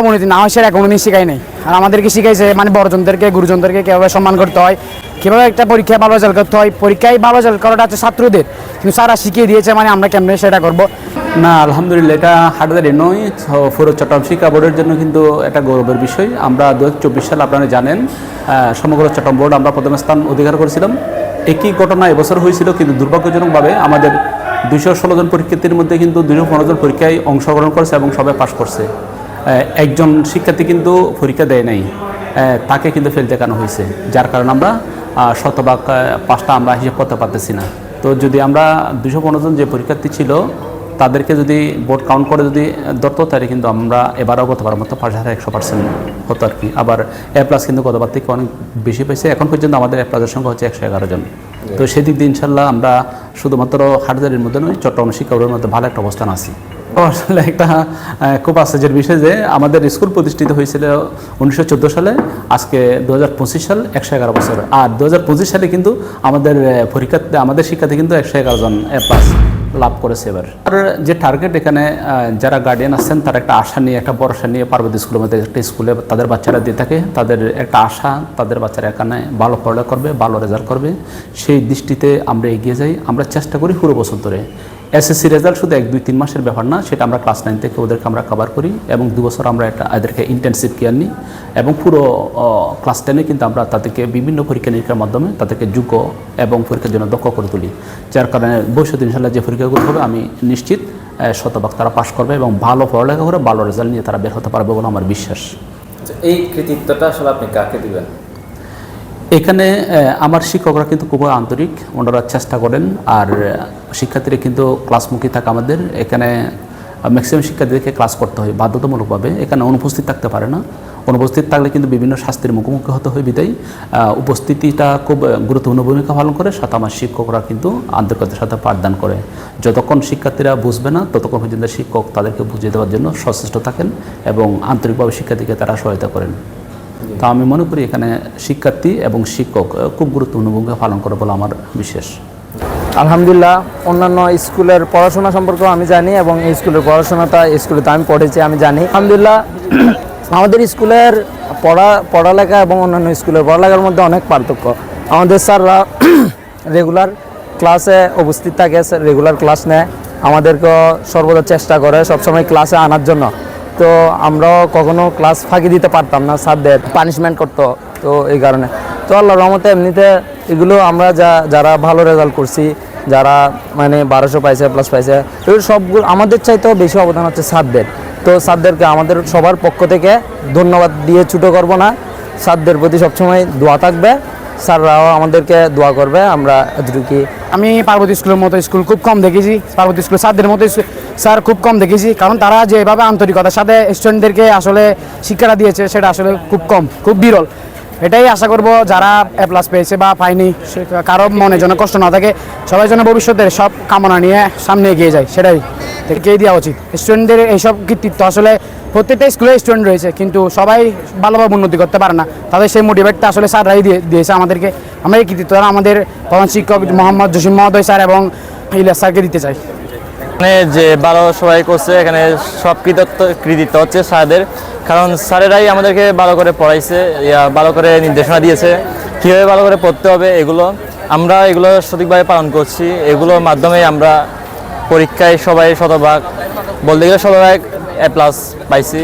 অবনতি না হয় সেটা কোনোদিন শিখাই নাই। আর আমাদেরকে শিখাইছে মানে বড়জনদেরকে, গুরুজনদেরকে কীভাবে সম্মান করতে হয়, কীভাবে একটা পরীক্ষায় ভালো রেজাল্ট করতে হয়। পরীক্ষায় ভালো রেজাল্ট করাটা হচ্ছে ছাত্রদের। কিন্তু স্যারা শিখিয়ে দিয়েছে মানে আমরা কেমনে সেটা করব। না, আলহামদুলিল্লাহ, এটা হাটাদারি নয়। পুরো চট্টগ্রাম শিক্ষা বোর্ডের জন্য কিন্তু এটা গৌরবের বিষয়। আমরা দু হাজার চব্বিশ সাল আপনারা জানেন সমগ্র চট্টগ্রাম বোর্ড আমরা প্রথম স্থান অধিকার করেছিলাম। একই ঘটনা এবছর হয়েছিল, কিন্তু দুর্ভাগ্যজনকভাবে আমাদের দুইশো ষোলো জন পরীক্ষার্থীর মধ্যে কিন্তু দুইশো পনেরো জন পরীক্ষায় অংশগ্রহণ করেছে এবং সবাই পাশ করছে। একজন শিক্ষার্থী কিন্তু পরীক্ষা দেয় নাই তাকে কিন্তু ফেল দেখানো হয়েছে, যার কারণে আমরা শতভাগ পাঁচটা আমরা হিসেব করতে পারতেছি না। তো যদি আমরা দুশো পনেরো জন যে পরীক্ষার্থী ছিল, তাদেরকে যদি ভোট কাউন্ট করে যদি ধরতো, তাহলে কিন্তু আমরা এবারও গতবার মতো পাঁচ হাজার একশো পার্সেন্ট হতো আর কি। আবার এ প্লাস কিন্তু গতবার থেকে অনেক বেশি পেয়েছে এখন পর্যন্ত আমাদের এ প্লাসের সংখ্যা হচ্ছে একশো এগারো জন। তো সেদিক দিয়ে ইনশাল্লাহ আমরা শুধুমাত্র হাটজারির মধ্যে নয় চট্টগ্রাম শিক্ষা মধ্যে ভালো একটা অবস্থান আছি। আসলে একটা খুব আশ্চর্যের বিষয় যে আমাদের স্কুল প্রতিষ্ঠিত হয়েছিল উনিশশো চোদ্দ সালে আজকে দু হাজার পঁচিশ সাল একশো এগারো বছর। আর দু হাজার পঁচিশ সালে কিন্তু আমাদের আহ, পরীক্ষার্থী আমাদের শিক্ষার্থী কিন্তু একশো এগারো জন এ লাভ করেছে এবার। আর যে টার্গেট এখানে যারা গার্ডিয়ান আসছেন তারা একটা আশা নিয়ে একটা ভরসা নিয়ে পার্বতী স্কুলের মধ্যে একটা স্কুলে তাদের বাচ্চারা দিয়ে থাকে। তাদের একটা আশা তাদের বাচ্চারা এখানে ভালো পড়ালেখা করবে ভালো রেজাল্ট করবে। সেই দৃষ্টিতে আমরা এগিয়ে যাই। আমরা চেষ্টা করি পুরো বছর ধরে এসএসসি রেজাল্ট শুধু এক দুই তিন মাসের ব্যাপার না সেটা আমরা ক্লাস নাইন থেকে ওদেরকে আমরা কভার করি এবং দু বছর আমরা এটা এদেরকে ইন্টেনসিভ কেয়ার নিই এবং পুরো ক্লাস টেনে কিন্তু আমরা তাদেরকে বিভিন্ন পরীক্ষা নিরীক্ষার মাধ্যমে তাদেরকে যোগ্য এবং পরীক্ষার জন্য দক্ষ করে তুলি। যার কারণে ভবিষ্যৎ ইনশাল্লাহ যে পরীক্ষাগুলো হবে আমি নিশ্চিত শতভাগ তারা পাশ করবে এবং ভালো পড়ালেখা করে ভালো রেজাল্ট নিয়ে তারা বের হতে পারবে বলে আমার বিশ্বাস। আচ্ছা, এই কৃতিত্বটা আসলে আপনি কাকে দিবেন? এখানে আমার শিক্ষকরা কিন্তু খুবই আন্তরিক, ওনারা চেষ্টা করেন, আর শিক্ষার্থীরা কিন্তু ক্লাসমুখী থাকে আমাদের। এখানে ম্যাক্সিমাম শিক্ষার্থীদেরকে ক্লাস করতে হয় বাধ্যতামূলকভাবে। এখানে অনুপস্থিত থাকতে পারে না। অনুপস্থিত থাকলে কিন্তু বিভিন্ন শাস্তির মুখোমুখি হতে হয় বিদায়। উপস্থিতিটা খুব গুরুত্বপূর্ণ ভূমিকা পালন করে। সাথে আমার শিক্ষকরা কিন্তু আন্তরিকতার সাথে পাঠদান করে। যতক্ষণ শিক্ষার্থীরা বুঝবে না, ততক্ষণ পর্যন্ত শিক্ষক তাদেরকে বুঝিয়ে দেওয়ার জন্য সচেষ্ট থাকেন এবং আন্তরিকভাবে শিক্ষার্থীকে তারা সহায়তা করেন। তা আমি মনে করি এখানে শিক্ষার্থী এবং শিক্ষক খুব গুরুত্বপূর্ণ ভূমিকা পালন করে বলে আমার বিশ্বাস। আলহামদুলিল্লাহ, অন্যান্য স্কুলের পড়াশোনা সম্পর্কেও আমি জানি এবং এই স্কুলের পড়াশোনাটা এই স্কুলে তো আমি পড়েছি, আমি জানি। আলহামদুলিল্লাহ, আমাদের স্কুলের পড়া, পড়ালেখা এবং অন্যান্য স্কুলের পড়ালেখার মধ্যে অনেক পার্থক্য। আমাদের স্যাররা রেগুলার ক্লাসে উপস্থিত থাকে, রেগুলার ক্লাস নেয়। আমাদেরকেও সর্বদা চেষ্টা করে সবসময় ক্লাসে আনার জন্য। তো আমরাও কখনো ক্লাস ফাঁকি দিতে পারতাম না স্যারদের পানিশমেন্ট করতো তো এই কারণে। তো আল্লাহ রহমতে এমনিতে এগুলো আমরা যা, যারা ভালো রেজাল্ট করছি, যারা মানে বারোশো পাইছে প্লাস পাইছে এগুলো সবগুলো আমাদের চাইতেও বেশি অবদান হচ্ছে স্যারদের। তো স্যারদেরকে আমাদের সবার পক্ষ থেকে ধন্যবাদ দিয়ে ছুটো করব না। স্যারদের প্রতি সবসময় দোয়া থাকবে। স্যাররাও আমাদেরকে দোয়া করবে। আমরা এতটুকু আমি পার্বতী স্কুলের মতো স্কুল খুব কম দেখেছি। পার্বতী স্কুল স্যারদের মতো স্যার খুব কম দেখেছি, কারণ তারা যেভাবে আন্তরিকতার সাথে স্টুডেন্টদেরকে আসলে শিক্ষাটা দিয়েছে, সেটা আসলে খুব কম, খুব বিরল। এটাই আশা করব যারা এ প্লাস পেয়েছে বা পায়নি কারও মনে যেন কষ্ট না থাকে, সবাই যেন ভবিষ্যতের সব কামনা নিয়ে সামনে এগিয়ে যায়, সেটাই এগিয়ে দেওয়া উচিত। স্টুডেন্টদের এইসব কৃতিত্ব আসলে প্রত্যেকটা স্কুলে স্টুডেন্ট রয়েছে, কিন্তু সবাই ভালোভাবে উন্নতি করতে পারে না। তাদের সেই মোটিভেটটা আসলে স্যাররাই দিয়ে, দিয়েছে আমাদেরকে। আমরা এই কৃতিত্বটা আমাদের প্রধান শিক্ষক মোহাম্মদ জসিম মহোদয় স্যার এবং ইলিয়াস স্যারকে দিতে চাই। এখানে যে ভালো সবাই করছে, এখানে সব কৃতিত্ব কৃতিত্ব হচ্ছে স্যারদের। কারণ স্যারেরাই আমাদেরকে ভালো করে পড়াইছে, ইয়া ভালো করে নির্দেশনা দিয়েছে। কীভাবে ভালো করে পড়তে হবে এগুলো, আমরা এগুলো সঠিকভাবে পালন করছি। এগুলোর মাধ্যমে আমরা পরীক্ষায় সবাই শতভাগ, বলতে গেলে শতভাগ এ প্লাস পাইছি।